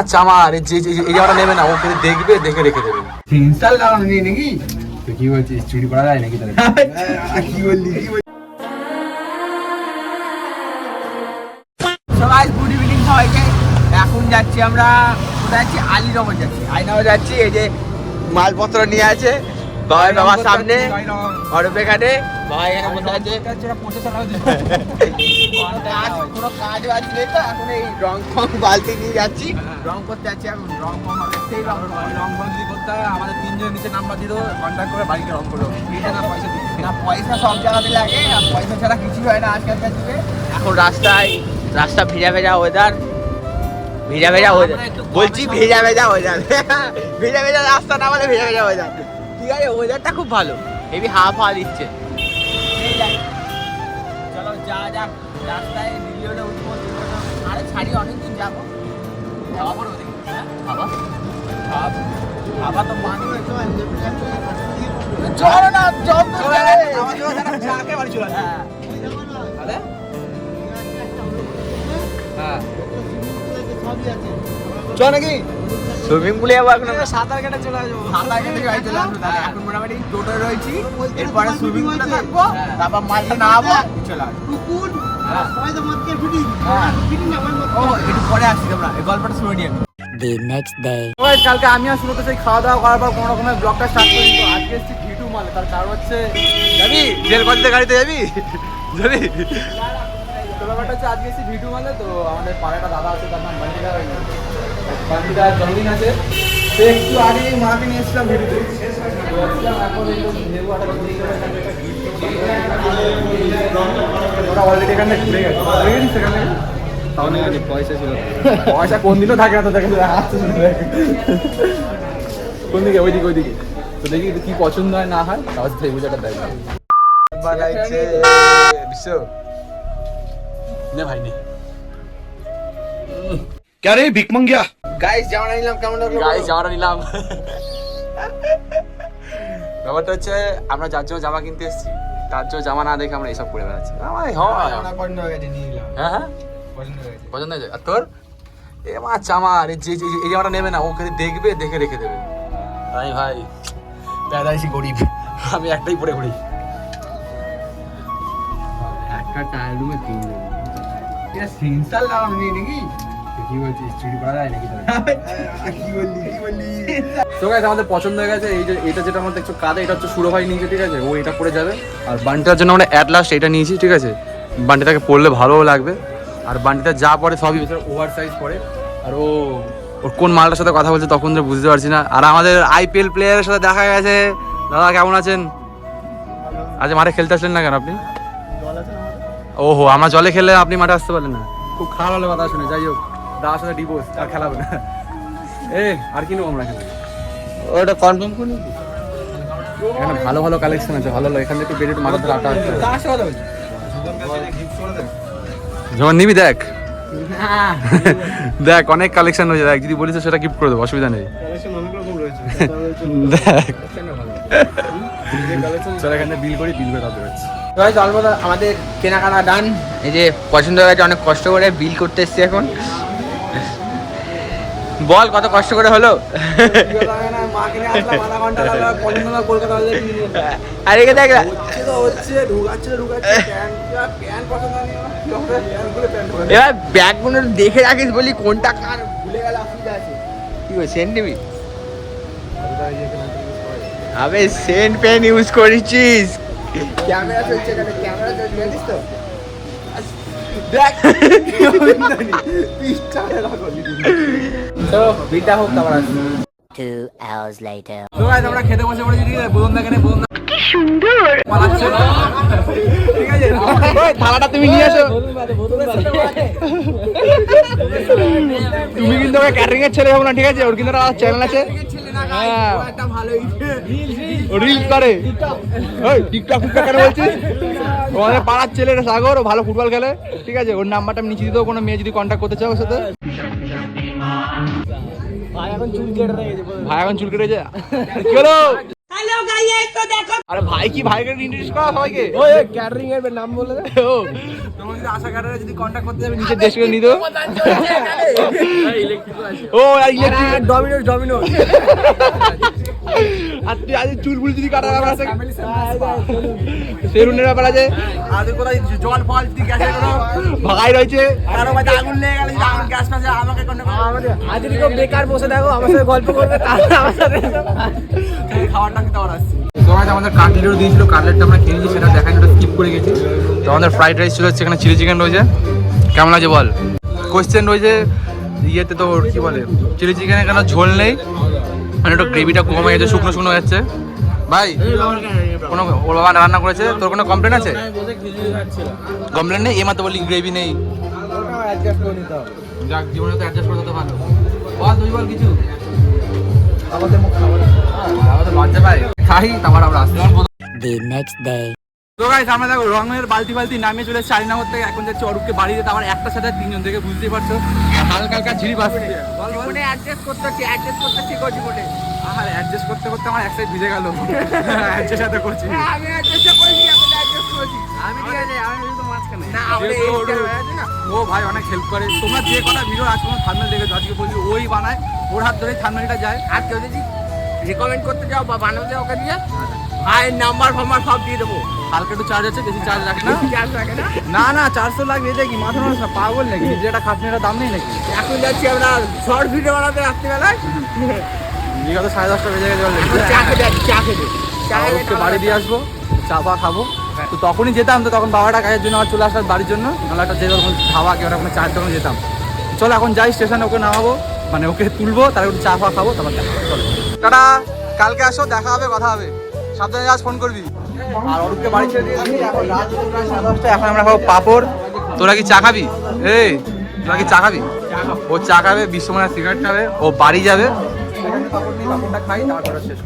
মাছ আমার যে এই জামাটা নেবে না দেখবে দেখে রেখে দেবে। ইনস্টল লাগানো নেই নাকি? তুই কি বলছিস চুরি করা যায় নাকি তাহলে? কি বললি কি বললি সবাই গুড ইভিনিং সবাইকে। এখন যাচ্ছি আমরা কোথায় যাচ্ছি? আলিনগর যাচ্ছি। আলিনগর যাচ্ছি এই যে মালপত্র নিয়ে আছে। ভাই বাবার সামনে অরূপ এখানে বাবা এখানে বসে আছে। কাজ কোনো কাজ বাজ নেই তো এখন এই রং ফং বালতি নিয়ে যাচ্ছি। রং করতে যাচ্ছি এখন রং ফং হবে সেই রং রং ফং যদি করতে হয় আমাদের তিনজনের নিচে নাম্বার কন্ট্যাক্ট করে বাড়িতে রং করে এটা না পয়সা না পয়সা সব জায়গাতে লাগে আর পয়সা ছাড়া কিছু হয় না আজকালকার যুগে। এখন রাস্তায় রাস্তা ভেজা ভেজা ওয়েদার ভেজা ভেজা ওয়েদার বলছি ভেজা ভেজা ওয়েদার ভেজা ভেজা রাস্তা না বলে ভেজা ভেজা ওয়েদার ঠিক আছে ওয়েদারটা খুব ভালো। হেবি হাওয়া ফাওয়া দিচ্ছে চলো যা যাক। রাস্তায় ভিডিওটা উঠবো আরে ছাড়ি অনেকদিন যাব যাওয়া পরে ওদিকে হ্যাঁ খাবা খাব তো পানি চলো না চ নাকি সুইমিং পুলে যাব এখন সাঁতার কেটে চলে আসব সাঁতার কেটে গাড়ি চলে আসব তাহলে এখন মোটামুটি টোটো রয়েছি এরপরে সুইমিং পুলে থাকব তারপর মাঠে নামবো চলে আসব কালকে আমি আর সেই খাওয়া দাওয়া করার পর কোনো রকমের ব্লগটা স্টার্ট করি আজকে এসেছি ভিটু মালে, তার কারণ হচ্ছে যাবি করতে গাড়িতে যাবি? যাবি হচ্ছে আজকে এসেছি ভিটু মালে, তো আমাদের পাড়ায় একটা দাদা আছে, তার নাম তো একটু আগে মাকে নিয়ে এসেছিলাম ভিটুতে তো এখন একটা ওরা অলরেডি এখানে ঘুরে গেছে ঘুরে গেছিস সেখানে তাহলে পয়সা ছিল পয়সা কোন দিনও থাকে না তো দেখে আসছে কোন দিকে ওইদিকে ওইদিকে তো দেখি কি পছন্দ হয় না হয় তাহলে সেই বুঝাটা দেয় বানাইছে বিশ্ব নে ভাই নে क्या रे भिक मंगिया গাইস জামা নিলাম কেমন লাগলো গাইস জামাটা নিলাম ব্যাপারটা হচ্ছে আমরা যার জন্য জামা কিনতে এসেছি তার জন্য জামা না দেখে আমরা এইসব করে বেড়াচ্ছি। আমার হয়। পছন্দ হয়ে হ্যাঁ হ্যাঁ? পছন্দ হয়েছে আর তোর? এ মাছ আমার এই যে যে- এই জামাটা নেবে না ও খালি দেখবে দেখে রেখে দেবে। আমি ভাই প্যাদাইছি গরিব। আমি একটাই পরে ঘুরি। একটা টায়ার রুমে তিন এটা সেন্সার লাগানো নেই নাকি? কি বলছিস? চুরি করা যায় নাকি কি বললি কি বললি? তো গাইস আমাদের পছন্দ হয়ে গেছে। এই যে এটা যেটা আমরা দেখছ কাঁধে এটা হচ্ছে সুরো ভাই নিয়েছে ঠিক আছে? ও এটা পরে যাবে। আর বান্টিটার জন্য আমরা অ্যাট লাস্ট এটা নিয়েছি ঠিক আছে? বান্টিটাকে পরলে ভালোও লাগবে। আর বান্টিটা যা পরে সবই ওভার সাইজ পরে। আর ও ওর কোন মালটার সাথে কথা বলছে তখন তো বুঝতে পারছি না। আর আমাদের আইপিএল প্লেয়ারের সাথে দেখা গেছে। দাদা কেমন আছেন? আজ মাঠে খেলতে আসলেন না কেন আপনি? ওহো আমরা জলে খেললে আপনি মাঠে আসতে পারলেন না? খুব খারাপ হলো কথা শুনে যাই হোক। দাদার সাথে ডিভোর্স আর খেলাবে না। এ আর কি নেব আমরা এখানে? ওটা কনফার্ম করে এখানে ভালো ভালো কালেকশন আছে ভালো ভালো এখান থেকে বেরিয়ে একটু মাথাতে আটা আছে যখন নিবি দেখ? দেখ অনেক কালেকশন হয়েছে দেখ যদি বলিস সেটা গিফট করে দেবো অসুবিধা নেই। দেখ। চল এখানে বিল করি বিল করে তারপরে আমাদের কেনাকাটা ডান এই যে পছন্দ হয়ে গেছে অনেক কষ্ট করে বিল করতে এসেছি এখন। বল কত কষ্ট করে হলো? আরে কে দেখ এবার ব্যাগগুলো দেখে রাখিস বলি কোনটা কার ভুলে গেলে কি সেন্ট নিবি? আবে সেন্ট পেন ইউজ করেছিস। ক্যামেরা চলছে এখানে ক্যামেরা চলছে জানিস তো? দেখ। তো বিটা হোক তারপর আসব Two hours later. তো গাইস আমরা খেতে বসে পড়েছি ঠিক আছে? কি সুন্দর! পালাচ্ছে ঠিক আছে। ওই থালাটা তুমি নিয়ে এসো। তুমি কিন্তু ওকে ক্যাটারিং এর ছেলে হবে না ঠিক আছে? ওর কিন্তু একটা চ্যানেল আছে। হ্যাঁ। রিলস করে। ওই টিকটক টিকটক কেন বলছিস আমাদের পাড়ার ছেলে সাগর ও ভালো ফুটবল খেলে। ঠিক আছে? ওর নাম্বারটা আমি নিচে দেবো কোনো মেয়ে যদি কন্ট্যাক্ট করতে চাও ওর সাথে। ভাই এখন চুল কেটে ভাই এখন চুল কেটেছে কি হলো? আরে ভাই কি ভাইকে ইন্ট্রোডিউস করা সবাইকে? ওই ক্যাটারিং এর নাম বলে দে। ও। তোমার যদি আশা কাটারে যদি কন্টাক্ট করতে যাবে নিচে দেশ করে নিত ও ইলেকট্রিক ডমিনোস ডমিনোস আর তুই আজ চুলবুল যদি কাটার ব্যাপার আছে সেলুনের ব্যাপার আছে। কোথায় জল ফল যদি গ্যাসের কোনো ভাগাই রয়েছে। আগুন লেগে গেলে আগুন গ্যাস আমাকে আজকে কেউ বেকার বসে দেখো আমার সাথে গল্প করবে তাহলে আমার সাথে খাবারটা খেতে আমার আসছে। আমাদের কাটলেটও দিয়েছিল কাটলেটটা আমরা খেয়ে নিয়েছি সেটা দেখাই ওটা স্কিপ করে গেছি। তো আমাদের ফ্রাইড রাইস ছিল সেখানে চিলি চিকেন রয়েছে। কেমন আছে বল? কোয়েশ্চেন রয়েছে ইয়েতে তো কি বলে চিলি চিকেনে কেন ঝোল নেই? মানে একটু গ্রেভিটা কম হয়ে গেছে শুকনো শুকনো যাচ্ছে। ভাই কোনো ওর বাবা রান্না করেছে? তোর কোনো কমপ্লেন আছে? কমপ্লেন নেই? এমাত্র বলি গ্রেভি নেই। যাক জীবনে তো অ্যাডজাস্ট করতে ভালো বল তুই বল কিছু। আমাদের মুখ লজ্জা পাই খাই তারপর আমরা আসি। The next day. তো গাইস আমরা দেখো রঙের বালতি বালতি নামিয়ে চলে চারি নম্বর থেকে। এখন যাচ্ছে অরূপকে বাড়ি দিতে আবার একটা সাথে তিনজন থেকে বুঝতেই পারছ। হালকা হালকা বল বল। জীবনে অ্যাডজাস্ট করতে হচ্ছে অ্যাডজাস্ট করতে ঠিক আছে জীবনে আর অ্যাডজাস্ট করতে করতে আমার এক সাইড ভিজে গেল। অ্যাডজাস্ট সাথে করছি। আমি অ্যাডজাস্ট করেছি এখন অ্যাডজাস্ট করেছি। আমি ঠিক আছে আমি ও ভাই অনেক হেল্প করে। তোমরা যে কটা ভিডিও আজ তোমার থাম্বনেল দেখেছ আজকে বলছি ওই বানায় ওর হাত ধরে থাম্বনেলটা যায়। আর কেউ যদি রেকমেন্ড করতে যাও বা বানাতে ওকে দিয়ে ভাইয়ের নাম্বার ফাম্বার সব দিয়ে দেবো। হালকা একটু চার্জ আছে বেশি চার্জ রাখে না? চার্জ রাখে না? না না চারশো লাগবে এটা কি মাথা মানুষ না পাগল নাকি? যেটা খাটনিটা দাম নেই নাকি? এখন যাচ্ছি আমরা শর্ট ভিডিও বানাতে রাত্রিবেলায়। বিগত সাড়ে দশটা বেজে গেছে চা খেতে চা খেতে। চা আর খেতে ওকে বাড়ি দিয়ে আসব চা ফা খাব। তো তখনই যেতাম, তো তখন বাবাটা কাজের জন্য আমার চলে আসলাম বাড়ির জন্য। নাহলে একটা যে রকম খাওয়া কি ওরকম চায়ের দোকানে যেতাম। চলো এখন যাই, স্টেশনে ওকে নামাবো মানে ওকে তুলবো, তারপর চা ফা খাব, তারপর চলো। টাটা, কালকে আসো, দেখা হবে, কথা হবে। সাবধানে যাস ফোন করবি। আর অরূপকে বাড়ি এখন আমরা খাব পাপড়। তোরা কি চা খাবি? এই, তোরা কি চা খাবি? ও চা খাবে বিশ্বমানের সিগারেট খাবে, ও বাড়ি যাবে। খাই তারপরে শেষ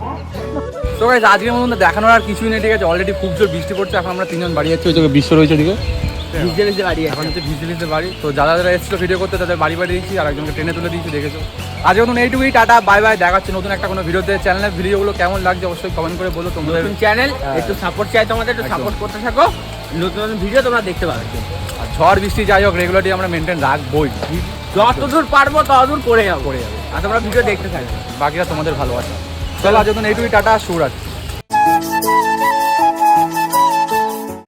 তো গাইজ আজকের মতন দেখানোর আর কিছুই নেই ঠিক আছে? অলরেডি খুব জোর বৃষ্টি পড়ছে এখন আমরা তিনজন বাড়ি যাচ্ছি ওই জায়গায় বিশ্ব রয়েছে ওদিকে বাড়ি এখন হচ্ছে বাড়ি। তো যারা যারা এসেছিল ভিডিও করতে তাদের বাড়ি বাড়ি দিয়েছি আর একজনকে ট্রেনে তুলে দিয়েছি দেখেছ? আজকে এইটুকুই টাটা বাই বাই দেখাচ্ছে নতুন একটা কোনো ভিডিওতে চ্যানেলের ভিডিওগুলো কেমন লাগছে অবশ্যই কমেন্ট করে বলো তোমাদের নতুন চ্যানেল। একটু সাপোর্ট চাই তোমাদের একটু সাপোর্ট করতে থাকো। নতুন নতুন ভিডিও তোমরা দেখতে পাবে। আর ঝড় বৃষ্টি যাই হোক রেগুলারলি আমরা মেনটেন রাখবোই। যতদূর পারব ততদূর করে যাব। করে যাবে। আর তোমরা ভিডিও দেখতে থাকবে বাকিরা তোমাদের ভালোবাসা। চলো আজ মতন এইটুকুই টাটা শুভরাত্রি।